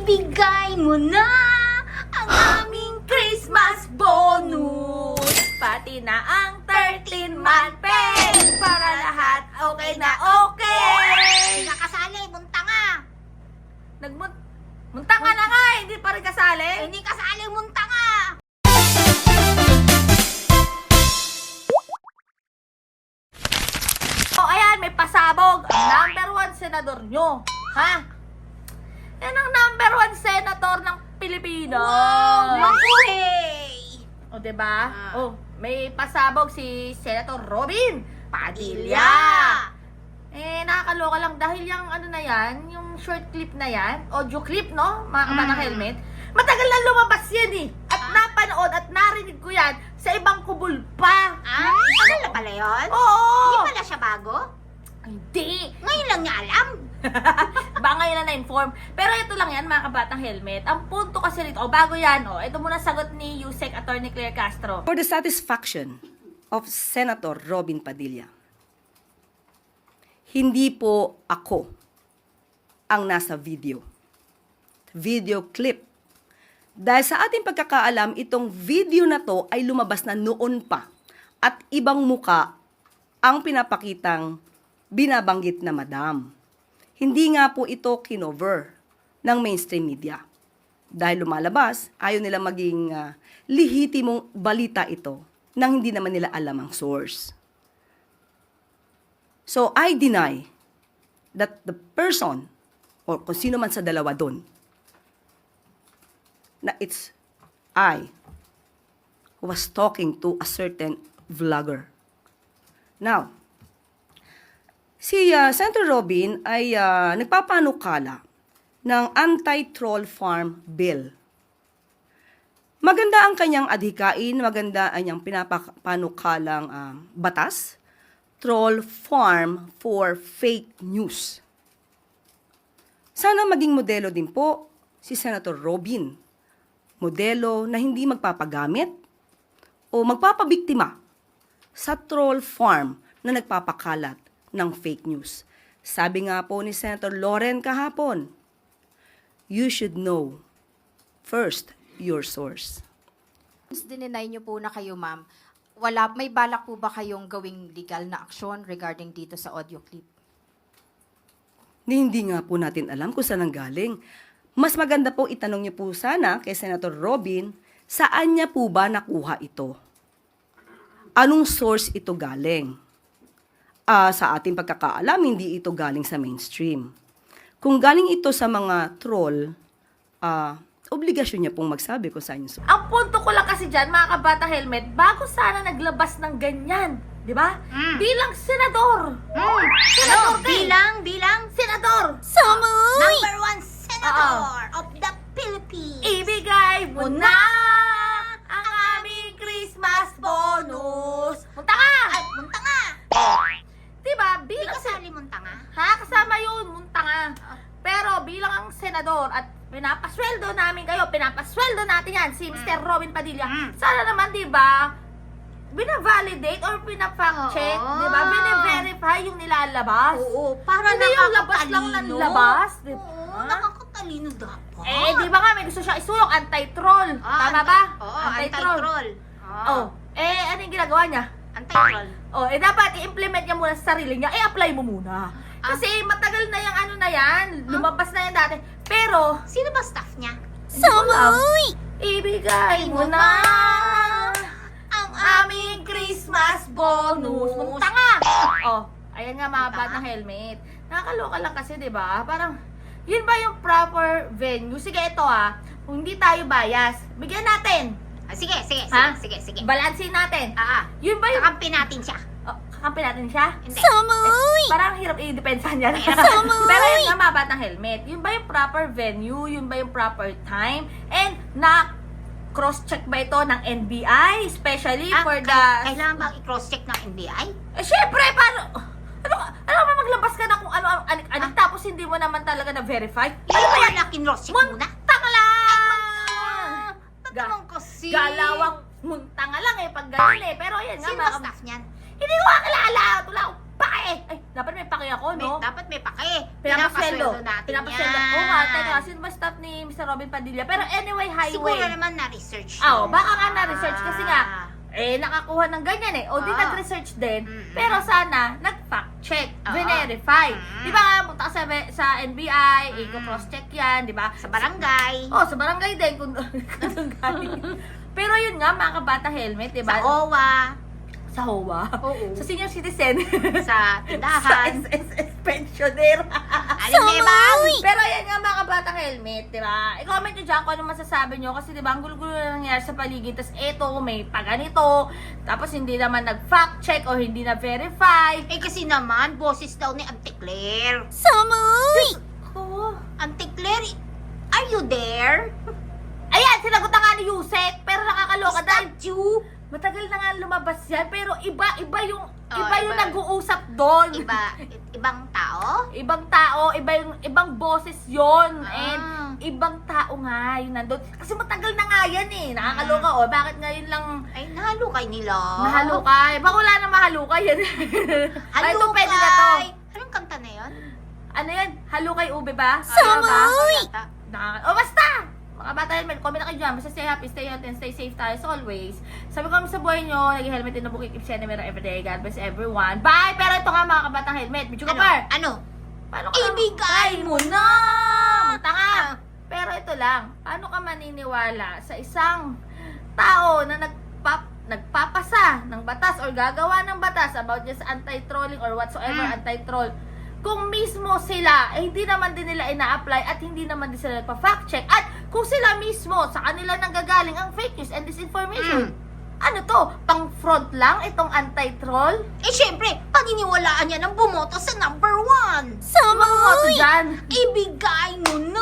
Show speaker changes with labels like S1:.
S1: Ibigay mo na ang aming Christmas bonus.
S2: Pati na ang 13-month pay para lahat okay na okay.
S1: Hindi ka kasali, munta nga.
S2: Nagmun... Munta ka na nga, eh, hindi pa rin kasali.
S1: Hindi kasali, munta nga.
S2: O ayan, may pasabog. Ang number one senador nyo. Ha? Yan ang number one senator ng Pilipinas.
S1: Mabuhay!
S2: O, diba?
S1: Ah.
S2: Oh, may pasabog si Senator Robin Padilla. Eh, nakakaloka lang dahil yung ano na yan, yung short clip na yan, audio clip, no? Mga kabatang
S1: Mm.
S2: helmet. Matagal na lumabas yan eh. At
S1: Ah.
S2: napanood at narinig ko yan sa ibang kubul pa.
S1: Ah, tagal na pala yun?
S2: Oo!
S1: Hindi pala siya bago?
S2: Hindi!
S1: Ngayon lang niya alam.
S2: Ngayon na na-inform. Pero ito lang yan, mga kabatang helmet. Ang punto kasi rito, o bago yan, o, ito muna sagot ni USEC Attorney Claire Castro.
S3: For the satisfaction of Senator Robin Padilla, hindi po ako ang nasa video. Video clip. Dahil sa ating pagkakaalam, itong video na to ay lumabas na noon pa at ibang muka ang pinapakitang binabanggit na madam. Hindi nga po ito kinover ng mainstream media. Dahil lumalabas, ayaw nila maging ah, lihitimong balita ito nang hindi naman nila alam ang source. So, I deny that the person or kung sino man sa dalawa doon na it's I who was talking to a certain vlogger. Now, si uh, Senator Robin ay ah, nagpapanukala ng anti-troll farm bill. Maganda ang kanyang adhikain, maganda ang kanyang pinapanukalang ah, batas, troll farm for fake news. Sana maging modelo din po si Senator Robin. Modelo na hindi magpapagamit o magpapabiktima sa troll farm na nagpapakalat ng fake news. Sabi nga po ni Senator Loren kahapon, you should know first your source.
S4: Since dininay niyo po na kayo, ma'am, wala, may balak po ba kayong gawing legal na aksyon regarding dito sa audio clip?
S3: Ni hindi nga po natin alam kung saan ang galing. Mas maganda po itanong niyo po sana kay Senator Robin, saan niya po ba nakuha ito? Anong source ito galing? Ah, sa ating pagkakaalam, hindi ito galing sa mainstream. Kung galing ito sa mga troll, ah, obligasyon niya pong magsabi kung saan yung.
S2: Ang punto ko lang kasi dyan, mga kabata helmet, bago sana naglabas ng ganyan, di ba?
S1: Mm.
S2: Bilang senador.
S1: Hmm.
S2: Senador
S1: Ano?
S2: eh.
S1: Bilang, bilang.
S2: Senador!
S1: Number one senator of the Philippines.
S2: Ibigay mo na senador at pinapasweldo namin kayo, pinapasweldo natin yan, si Mr. Robin Padilla.
S1: Mm.
S2: Sana naman, di ba, bina-validate or pina-fact check,
S1: Oo.
S2: di ba? Bine-verify yung nilalabas.
S1: Oo, para
S2: Hindi yung labas lang ng
S1: nakakatalino.
S2: labas, di ba?
S1: Oo, nakakatalino dapat.
S2: Eh, di ba nga, may gusto siyang isulong, anti-troll.
S1: Ah,
S2: Tama
S1: anti-
S2: ba?
S1: Oo, anti-troll.
S2: Oh, eh, ano yung ginagawa niya?
S1: Anti-troll.
S2: Oh, eh dapat i-implement niya muna sa sarili niya. I-apply mo muna.
S1: Ah.
S2: Kasi matagal na yung ano na yan. Lumabas na yan dati. Pero,
S1: Sino ba staff niya?
S2: Samoy! Ibigay mo na
S1: ang
S2: aming Christmas bonus. Nga! Oh, ayan nga mga
S1: Munta
S2: bat
S1: nga.
S2: na helmet. Nakakaloka lang kasi, di ba? Parang, yun ba yung proper venue? Sige, ito ah. Kung hindi tayo bias, bigyan natin.
S1: Ah, sige, sige, sige,
S2: Ha?
S1: sige, sige.
S2: Balansin natin.
S1: Ah, ah.
S2: Yun ba yung...
S1: Kakampi natin siya.
S2: Kakampi natin siya?
S1: Hindi.
S2: Eh, parang hirap i-depensa niya.
S1: Samoy!
S2: Pero yun nga, mga batang helmet. Yun ba yung proper venue? Yun ba yung proper time? And na cross-check ba ito ng NBI? Especially
S1: Ah,
S2: for the...
S1: Kailangan bang i-cross-check ng NBI?
S2: Eh, syempre, paano... Ano, ano ba maglabas ka na kung ano ang anik-anik tapos hindi mo naman talaga na-verify?
S1: Ano ba yan na kinross-check
S2: Mun-
S1: muna?
S2: Tanga lang!
S1: Ba't
S2: Ga-
S1: naman kasi?
S2: Galawang munta nga lang eh, pag ganun eh. Pero yan nga,
S1: Sino ba
S2: mga...
S1: staff niyan?
S2: Hindi ko kakilala! Wala, pake! Ay, dapat may pake ako,
S1: May,
S2: no?
S1: dapat may pake.
S2: Pinapasweldo.
S1: natin
S2: Pinapasweldo.
S1: yan.
S2: Oo nga, teka, sino ba staff ni Mr. Robin Padilla? Pero anyway, highway.
S1: Siguro naman na-research
S2: Ah, oh, baka nga na-research kasi nga,
S1: Ah.
S2: eh, nakakuha ng ganyan eh. O di
S1: Ah.
S2: nag-research din.
S1: Mm-mm.
S2: Pero sana, nag-fact check,
S1: Oo.
S2: verify.
S1: Mm.
S2: Di ba nga, punta ka sa, sa NBI,
S1: Mm.
S2: i-cross check yan, di ba?
S1: Sa barangay.
S2: Oh, sa barangay din kung kung galing. Pero yun nga, mga kabata helmet, di ba?
S1: Sa OWA.
S2: Sa HOA.
S1: Oo.
S2: Sa senior citizen.
S1: Sa
S2: sa
S1: tindahan.
S2: SSS pensioner.
S1: Alin na bang?
S2: Pero yan nga mga kabatang helmet, di ba? I-comment nyo dyan kung ano masasabi nyo kasi di ba ang gulo-gulo na nangyari sa paligid. Tapos eto, may paganito. Tapos hindi naman nag-fact check o hindi na-verify.
S1: Eh kasi naman, boses daw ni Auntie Claire.
S2: Oh.
S1: Auntie Claire, are you there?
S2: Ayan, sinagot na nga ni Yusek. Pero nakakaloka dahil
S1: you?
S2: Matagal na nga lumabas yan. Pero iba, iba yung,
S1: Oh,
S2: iba yung
S1: iba.
S2: nag-uusap doon.
S1: Iba, ibang tao?
S2: Ibang tao, iba yung, ibang boses yon
S1: Ah.
S2: And ibang tao nga yung nandun. Kasi matagal na nga yan eh. Nakakaloka,
S1: Mm.
S2: oh. Bakit ngayon lang
S1: Ay, nahalukay nila.
S2: Mahalukay. Baka wala na mahalukay yan. Ay, ito pwede na to.
S1: Anong kanta na yun?
S2: Ano yan? Halukay ube ba?
S1: Ano ba? Yata.
S2: Nakaka- oh, basta! Mga bata helmet, comment na kayo dyan. Basta stay happy, stay healthy, and stay safe tayo as always. Sabi ko sa buhay nyo, naging helmet din na bukit, keep saying meron everyday. God bless everyone. Bye! Pero ito nga mga kabatang helmet. Medyo
S1: Ano?
S2: kapar.
S1: Ano?
S2: Paano ka
S1: Ibigay
S2: mo na! Tanga! Pero ito lang, paano ka maniniwala sa isang tao na nagpap nagpapasa ng batas or gagawa ng batas about just anti-trolling or whatsoever
S1: Mm.
S2: anti-troll kung mismo sila, eh, hindi naman din nila ina-apply at hindi naman din sila nagpa-fact check. At kung sila mismo, sa kanila nanggagaling ang fake news and disinformation.
S1: Mm.
S2: Ano to? Pang front lang itong anti-troll?
S1: Eh, syempre, paniniwalaan niya ng bumoto sa number one.
S2: Mga moto dyan.
S1: Ibigay mo na!